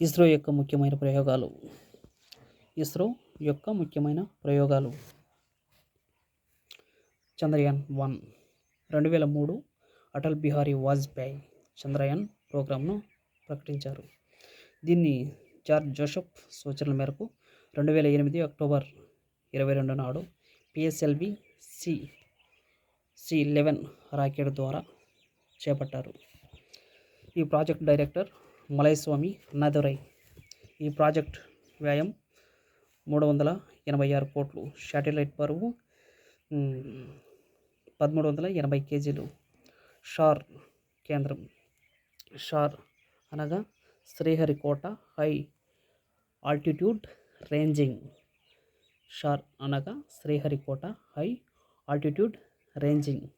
ఇస్రో యొక్క ముఖ్యమైన ప్రయోగాలు. ఇస్రో యొక్క ముఖ్యమైన ప్రయోగాలు. చంద్రయాన్ వన్ రెండు వేల మూడు అటల్ బిహారీ వాజ్పేయి చంద్రయాన్ ప్రోగ్రాంను ప్రకటించారు. దీన్ని జార్జ్ జోసెఫ్ సూచనల మేరకు రెండు వేల ఎనిమిది అక్టోబర్ ఇరవై రెండు నాడు PSLV C C eleven rocket ద్వారా చేపట్టారు. ఈ ప్రాజెక్ట్ డైరెక్టర్ మలయస్వామి అన్నాదురై ఈ ప్రాజెక్ట్ వ్యయం మూడు వందల ఎనభై ఆరు కోట్లు. శాటిలైట్ బరువు పదమూడు వందల ఎనభై కేజీలు. షార్ కేంద్రం. షార్ అనగా Sriharikota high altitude ranging. SHAR అనగా శ్రీహరికోట హై ఆల్టిట్యూడ్ రేంజింగ్.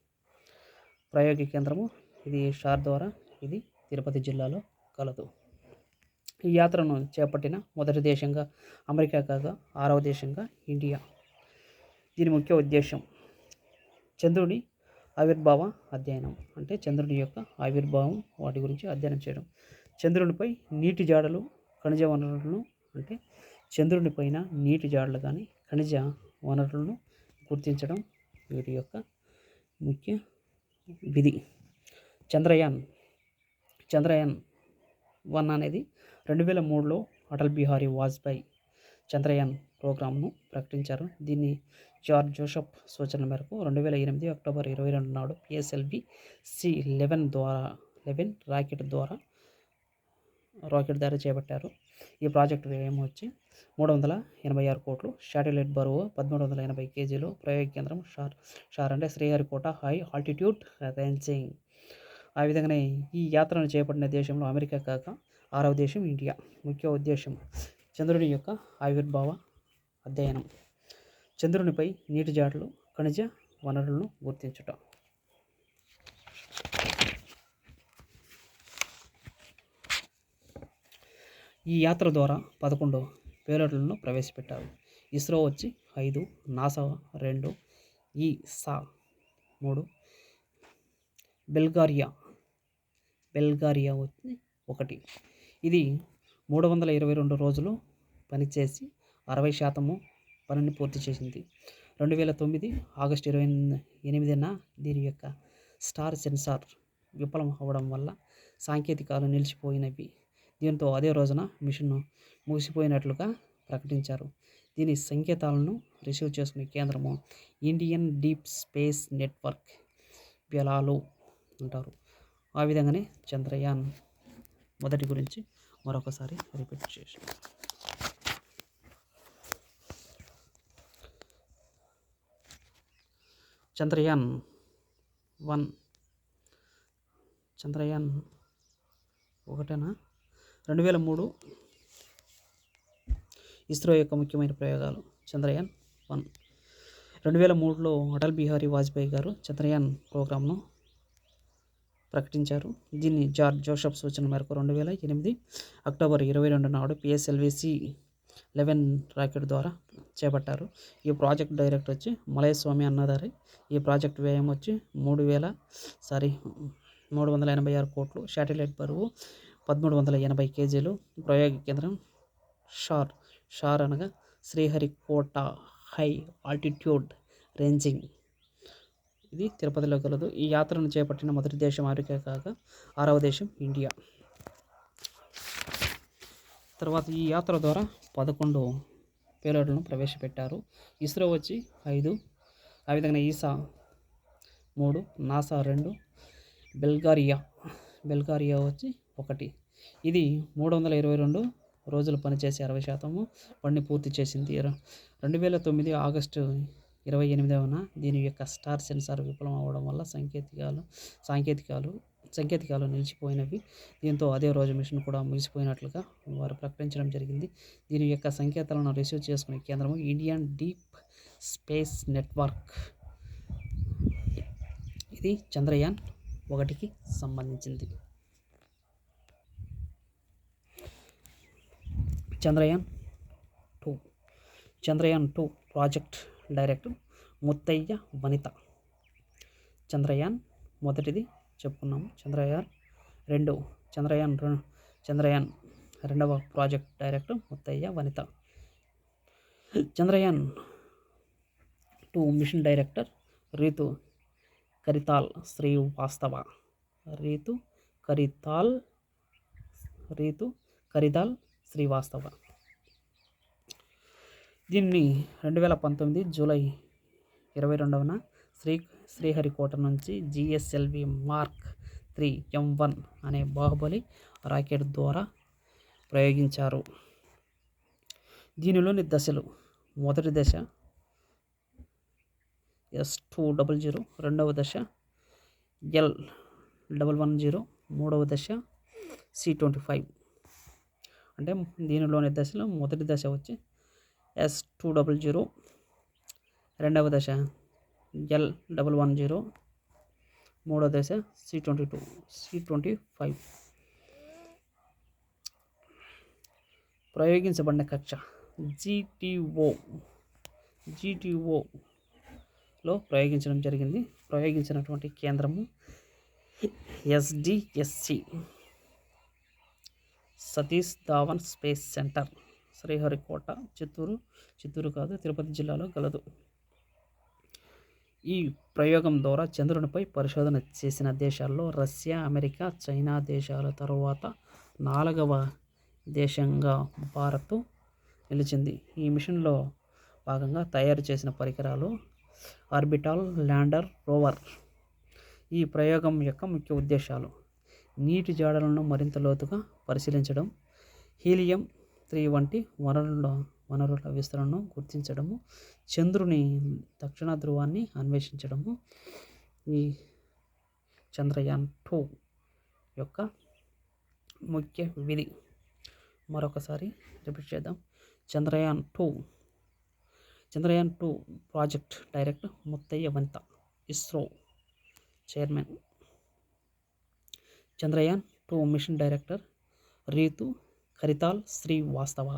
ప్రయోగ కేంద్రము ఇది షార్ ద్వారా ఇది తిరుపతి జిల్లాలో కలదు. ఈ యాత్రను చేపట్టిన మొదటి దేశంగా అమెరికా కాగా ఆరవ దేశంగా ఇండియా. దీని ముఖ్య ఉద్దేశం చంద్రుడి ఆవిర్భావ అధ్యయనం. అంటే చంద్రుడి యొక్క ఆవిర్భావం వాటి గురించి అధ్యయనం చేయడం. చంద్రునిపై నీటి జాడలు ఖనిజ వనరులను అంటే చంద్రుని పైన నీటి జాడలు కానీ ఖనిజ వనరులను గుర్తించడం వీటి యొక్క ముఖ్య విధి. చంద్రయాన్ చంద్రయాన్ వన్ అనేది రెండు వేల మూడులో అటల్ బిహారీ వాజ్పేయి చంద్రయాన్ ప్రోగ్రామ్ను ప్రకటించారు. దీన్ని జార్జ్ జోషప్ సూచనల మేరకు రెండు వేల ఎనిమిది అక్టోబర్ ఇరవై రెండు నాడు పిఎస్ఎల్వి సి లెవెన్ ద్వారా లెవెన్ రాకెట్ ద్వారా రాకెట్ ద్వారా చేపట్టారు. ఈ ప్రాజెక్టు వ్యయం వచ్చి మూడు వందల ఎనభై ఆరు కోట్లు. శాటిలైట్ బరువు పదమూడు వందల ఎనభై కేజీలు. ప్రయోగ కేంద్రం షార్ షార్ అంటే శ్రీహరికోట హై ఆల్టిట్యూడ్ రేంజింగ్. ఆ విధంగానే ఈ యాత్రను చేపట్టిన దేశంలో అమెరికా కాక ఆరవ దేశం ఇండియా. ముఖ్య ఉద్దేశం చంద్రుని యొక్క ఆవిర్భావ అధ్యయనం. చంద్రునిపై నీటి జాడలు ఖనిజ వనరులను గుర్తించుట. ఈ యాత్ర ద్వారా పదకొండు పేలోడ్లను ప్రవేశపెట్టారు. ఇస్రో వచ్చి ఐదు నాసా రెండు ఈ సా మూడు బెల్గారియా బెల్గారియా ఒకటి. ఇది మూడు వందల ఇరవై రెండు రోజులు పనిచేసి అరవై శాతము పనిని పూర్తి చేసింది. రెండు వేల తొమ్మిది ఆగస్టు ఇరవై ఎనిమిదిన దీని యొక్క స్టార్ సెన్సార్ విఫలం అవ్వడం వల్ల సాంకేతికాలు నిలిచిపోయినవి. దీంతో అదే రోజున మిషన్ ముగిసిపోయినట్లుగా ప్రకటించారు. దీని సంకేతాలను రిసీవ్ చేసుకునే కేంద్రము ఇండియన్ డీప్ స్పేస్ నెట్వర్క్ బెలాలో అంటారు. ఆ విధంగానే చంద్రయాన్ మొదటి గురించి మరొకసారి రిపీట్ చేసి. చంద్రయాన్ వన్. చంద్రయాన్ ఒకటేనా? రెండు వేల మూడు ఇస్రో యొక్క ముఖ్యమైన ప్రయోగాలు. చంద్రయాన్ వన్. రెండు వేల మూడులో అటల్ బిహారీ వాజ్పేయి గారు చంద్రయాన్ ప్రోగ్రామ్ను ప్రకటించారు. దీన్ని జార్జ్ జోసెఫ్ సూచన మేరకు రెండు వేల ఎనిమిది అక్టోబర్ ఇరవై రెండు నాడు పిఎస్ఎల్విసి లెవెన్ రాకెట్ ద్వారా చేపట్టారు. ఈ ప్రాజెక్ట్ డైరెక్ట్ వచ్చి మలయస్వామి అన్నదారి. ఈ ప్రాజెక్ట్ వ్యయం వచ్చి మూడు వేల సారీ మూడు వందల ఎనభై ఆరు కోట్లు. శాటిలైట్ బరువు పదమూడు వందల ఎనభై కేజీలు. ప్రయోగ కేంద్రం షార్ షార్ అనగా శ్రీహరికోట హై ఆల్టిట్యూడ్ రేంజింగ్. ఇది తిరుపతిలో కలదు. ఈ యాత్రను చేపట్టిన మొదటి దేశం అమెరికా కాక ఆరవ దేశం ఇండియా. తర్వాత ఈ యాత్ర ద్వారా పదకొండు పేలోడ్లను ప్రవేశపెట్టారు. ఇస్రో వచ్చి ఐదు ఆ విధంగా ఈసా మూడు నాసా రెండు బెల్గారియా బెల్గారియా వచ్చి ఒకటి. ఇది మూడు వందల ఇరవై రెండు రోజులు పనిచేసి అరవై శాతము పని పూర్తి చేసింది. రెండు వేల తొమ్మిది ఆగస్టు ఇరవై ఎనిమిదవన దీని యొక్క స్టార్ సెన్సార్ విఫలం అవ్వడం వల్ల సాంకేతికాలు సాంకేతికాలు సంకేతికాలు నిలిచిపోయినవి. దీంతో అదే రోజు మిషన్ కూడా ముగిసిపోయినట్లుగా వారు ప్రకటించడం జరిగింది. దీని యొక్క సంకేతాలను రిసీవ్ చేసుకునే కేంద్రము ఇండియన్ డీప్ స్పేస్ నెట్వర్క్. ఇది చంద్రయాన్ ఒకటికి సంబంధించింది Chandrayaan two. Chandrayaan two project director Muthayya Vanitha. Chandrayaan మొదటిది చెప్పుకున్నాము చంద్రయాన్ రెండు చంద్రయాన్ చంద్రయాన్ రెండవ project director Muthayya Vanitha. Chandrayaan two mission director Ritu Karidhal Srivastava. Ritu Karidhal Ritu Karidhal Srivastava. దీన్ని రెండు వేల పంతొమ్మిది జూలై ఇరవై రెండవన శ్రీ శ్రీహరికోట నుంచి GSLV mark three M one అనే బాహుబలి రాకెట్ ద్వారా ప్రయోగించారు. దీనిలోని దశలు మొదటి దశ ఎస్ టూ డబల్ జీరో రెండవ దశ ఎల్ డబల్ వన్ జీరో మూడవ దశ సి ట్వంటీ ఫైవ్. అంటే దీనిలోని దశలో మొదటి దశ వచ్చి ఎస్ టూ డబల్ జీరో రెండవ దశ ఎల్ డబల్ వన్ జీరో మూడవ దశ C twenty two C twenty five ప్రయోగించబడిన కక్ష జీటీఓ జీటీఓలో ప్రయోగించడం జరిగింది. ప్రయోగించినటువంటి కేంద్రము SDSC Satish Dhawan space centre. Sriharikota Chittoor. Chittoor కాదు తిరుపతి జిల్లాలో గలదు. ఈ ప్రయోగం ద్వారా చంద్రునిపై పరిశోధన చేసిన దేశాల్లో రష్యా అమెరికా చైనా దేశాల తరువాత నాలుగవ దేశంగా భారత్ నిలిచింది. ఈ మిషన్లో భాగంగా తయారు చేసిన పరికరాలు ఆర్బిటాల్ ల్యాండర్ రోవర్. ఈ ప్రయోగం యొక్క ముఖ్య ఉద్దేశాలు నీటి జాడలను మరింత లోతుగా పరిశీలించడం హీలియం త్రీ వంటి వనరుల వనరుల విస్తరణను గుర్తించడము చంద్రుని దక్షిణ ధ్రువాన్ని అన్వేషించడము ఈ చంద్రయాన్ టూ యొక్క ముఖ్య విధి. మరొకసారి రిపీట్ చేద్దాం. Chandrayaan two Chandrayaan two project director Muthayya Vanitha ISRO chairman. Chandrayaan two mission director Ritu Karidhal Srivastava.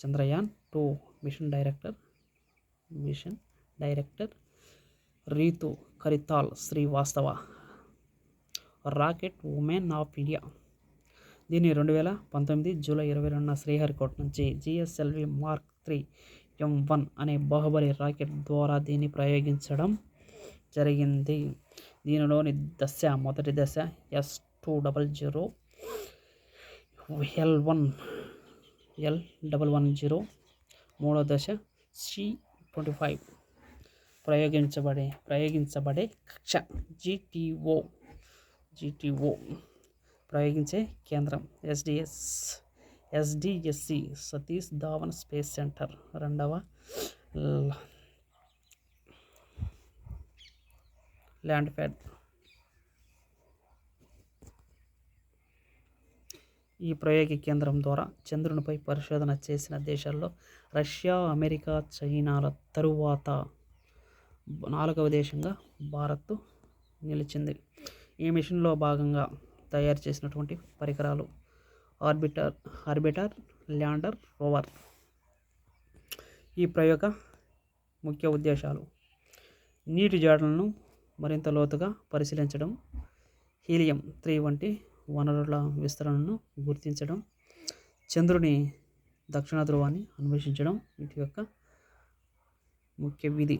Chandrayaan two mission director mission director Ritu Karidhal Srivastava. Rocket women of India. దీన్ని రెండు వేల పంతొమ్మిది July ఇరవై రెండున శ్రీహరికోట నుంచి GSLV mark three M one అనే Baahubali rocket ద్వారా దీన్ని ప్రయోగించడం జరిగింది. దీనిలోని దశ మొదటి దశ S two double zero L one L double one zero మూడో దశ సి ట్వంటీ ఫైవ్. ప్రయోగించబడే ప్రయోగించబడే కక్ష జిటిఓ జిటిఓ. ప్రయోగించే కేంద్రం SDS SDSC Satish Dhawan space centre. రెండవ ల్యాండ్ ప్యాడ్. ఈ ప్రయోగ కేంద్రం ద్వారా చంద్రునిపై పరిశోధన చేసిన దేశాల్లో రష్యా అమెరికా చైనాల తరువాత నాలుగవ దేశంగా భారత్ నిలిచింది. ఈ మిషన్లో భాగంగా తయారు చేసినటువంటి పరికరాలు ఆర్బిటర్ ఆర్బిటర్ ల్యాండర్ రోవర్. ఈ ప్రయోగ ముఖ్య ఉద్దేశాలు. నీటి జాడలను మరింత లోతుగా పరిశీలించడం హీలియం త్రీ వంటి వనరుల విస్తరణను గుర్తించడం చంద్రుని దక్షిణ ధ్రువాన్ని అన్వేషించడం వీటి యొక్క ముఖ్య విధి.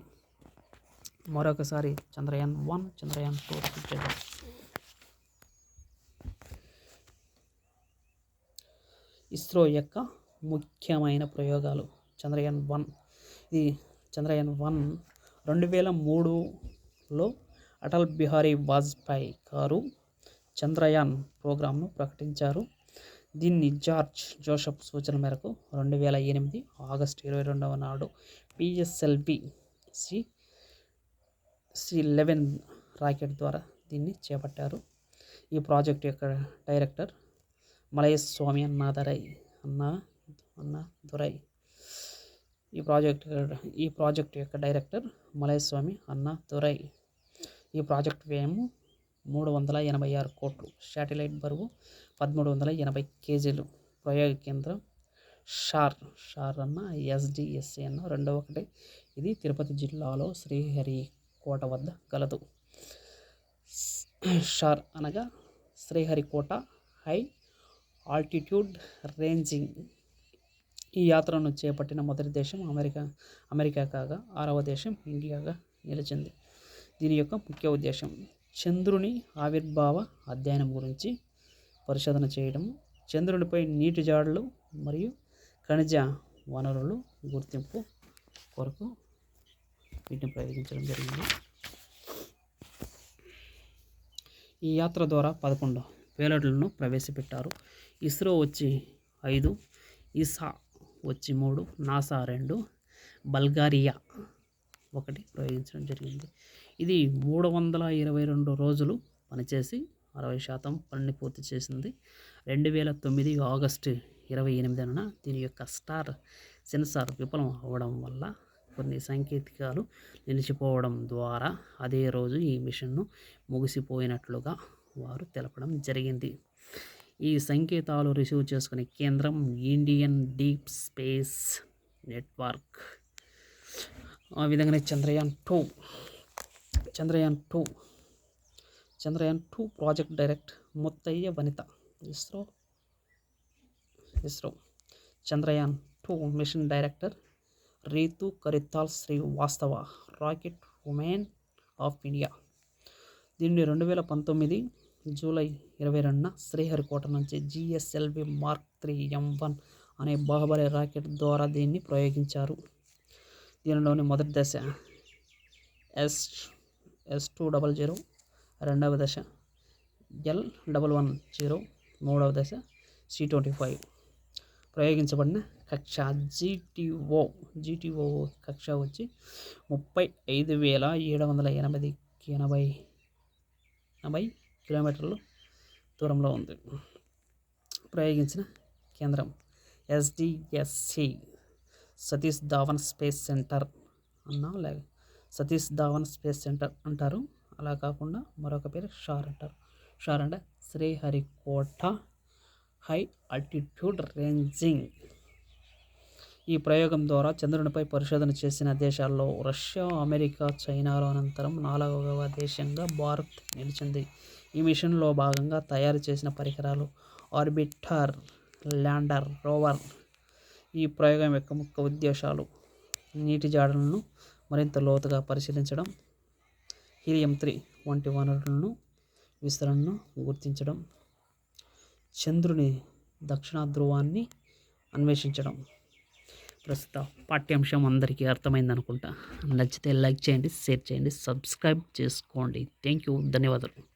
మరొకసారి చంద్రయాన్ వన్ చంద్రయాన్ టూ చేద్దాం. ఇస్రో యొక్క ముఖ్యమైన ప్రయోగాలు. చంద్రయాన్ వన్. ఇది చంద్రయాన్ వన్ రెండు వేల మూడులో అటల్ బిహారీ వాజ్పేయి గారు చంద్రయాన్ ప్రోగ్రాంను ప్రకటించారు. దీన్ని జార్జ్ జోసెఫ్ సూచన మేరకు రెండు వేల ఎనిమిది ఆగస్టు ఇరవై రెండవ నాడు PSLV C C eleven rocket ద్వారా దీన్ని చేపట్టారు. ఈ ప్రాజెక్ట్ యొక్క డైరెక్టర్ మలయస్వామి అన్నాదరై అన్న అన్న దొరై. ఈ ప్రాజెక్ట్ ఈ ప్రాజెక్ట్ యొక్క డైరెక్టర్ మలయస్వామి అన్న దొరై. ఈ ప్రాజెక్ట్ వ్యయము మూడు వందల ఎనభై ఆరు కోట్లు. శాటిలైట్ బరువు పదమూడు వందల ఎనభై కేజీలు. ప్రయోగ కేంద్రం షార్. షార్ అన్న ఎస్డిఎస్సి అన్న రెండవ ఒకటి. ఇది తిరుపతి జిల్లాలో శ్రీహరికోట వద్ద గలదు. షార్ అనగా శ్రీహరికోట హై ఆల్టిట్యూడ్ రేంజింగ్. ఈ యాత్రను చేపట్టిన మొదటి దేశం అమెరికా అమెరికా కాగా ఆరవ దేశం ఇండియాగా నిలిచింది. దీని యొక్క ముఖ్య ఉద్దేశం చంద్రుని ఆవిర్భావ అధ్యయనం గురించి పరిశోధన చేయడం చంద్రునిపై నీటి జాడలు మరియు ఖనిజ వనరులు గుర్తింపు కొరకు వీటిని ప్రయోగించడం జరిగింది. ఈ యాత్ర ద్వారా పదకొండు పేలడులను ప్రవేశపెట్టారు. ఇస్రో వచ్చి ఐదు ఇసా వచ్చి మూడు నాసా రెండు బల్గారియా ఒకటి ప్రయోగించడం జరిగింది. ఇది మూడు వందల ఇరవై రెండు రోజులు పనిచేసి అరవై శాతం పనిని పూర్తి చేసింది. రెండు వేల తొమ్మిది ఆగస్టు ఇరవై ఎనిమిదిన దీని యొక్క స్టార్ సెన్సార్ విఫలం అవ్వడం వల్ల కొన్ని సాంకేతికాలు నిలిచిపోవడం ద్వారా అదే రోజు ఈ మిషన్ను ముగిసిపోయినట్లుగా వారు తెలపడం జరిగింది. ఈ సంకేతాలు రిసీవ్ చేసుకునే కేంద్రం ఇండియన్ డీప్ స్పేస్ నెట్వర్క్. ఆ విధంగానే Chandrayaan two Chandrayaan two. Chandrayaan two project direct Muthayya Vanitha. ISRO. ISRO. Chandrayaan two mission director Ritu Karidhal Srivastava. Rocket women of India. దీన్ని రెండు వేల పంతొమ్మిది జూలై ఇరవై రెండున శ్రీహరికోట నుంచి GSLV mark three M one అనే బాహుబలి రాకెట్ ద్వారా దీన్ని ప్రయోగించారు. దీనిలోని మొదటి దశ S S two double zero రెండవ దశ ఎల్ డబల్ వన్ జీరో మూడవ దశ సి ట్వంటీ ఫైవ్ ప్రయోగించబడిన కక్ష జీటీఓ జీటీఓ కక్ష వచ్చి ముప్పై ఐదు వేల ఏడు వందల ఎనభై ఎనభై ఎనభై కిలోమీటర్లు దూరంలో ఉంది. ప్రయోగించిన కేంద్రం SDSC Satish Dhawan space centre అన్నా లేక సతీష్ ధావన్ స్పేస్ సెంటర్ అంటారు. అలా కాకుండా మరొక పేరు షార్ అంటారు. షార్ అంటే శ్రీహరికోట హై అల్టిట్యూడ్ రేంజింగ్ ఈ ప్రయోగం ద్వారా చంద్రునిపై పరిశోధన చేసిన దేశాల్లో రష్యా అమెరికా చైనాలో అనంతరం నాలుగవ దేశంగా భారత్ నిలిచింది. ఈ మిషన్లో భాగంగా తయారు చేసిన పరికరాలు ఆర్బిటర్ ల్యాండర్ రోవర్ ఈ ప్రయోగం యొక్క ముఖ్య ఉద్దేశాలు. నీటి జాడలను మరింత లోతుగా పరిశీలించడం హీలియం త్రీ వంటి వనరులను విస్తరణను గుర్తించడం చంద్రుని దక్షిణ ధ్రువాన్ని అన్వేషించడం. ప్రస్తుత పాఠ్యాంశం అందరికీ అర్థమైంది అనుకుంటా. నచ్చితే లైక్ చేయండి షేర్ చేయండి సబ్స్క్రైబ్ చేసుకోండి. థ్యాంక్ యూ ధన్యవాదాలు.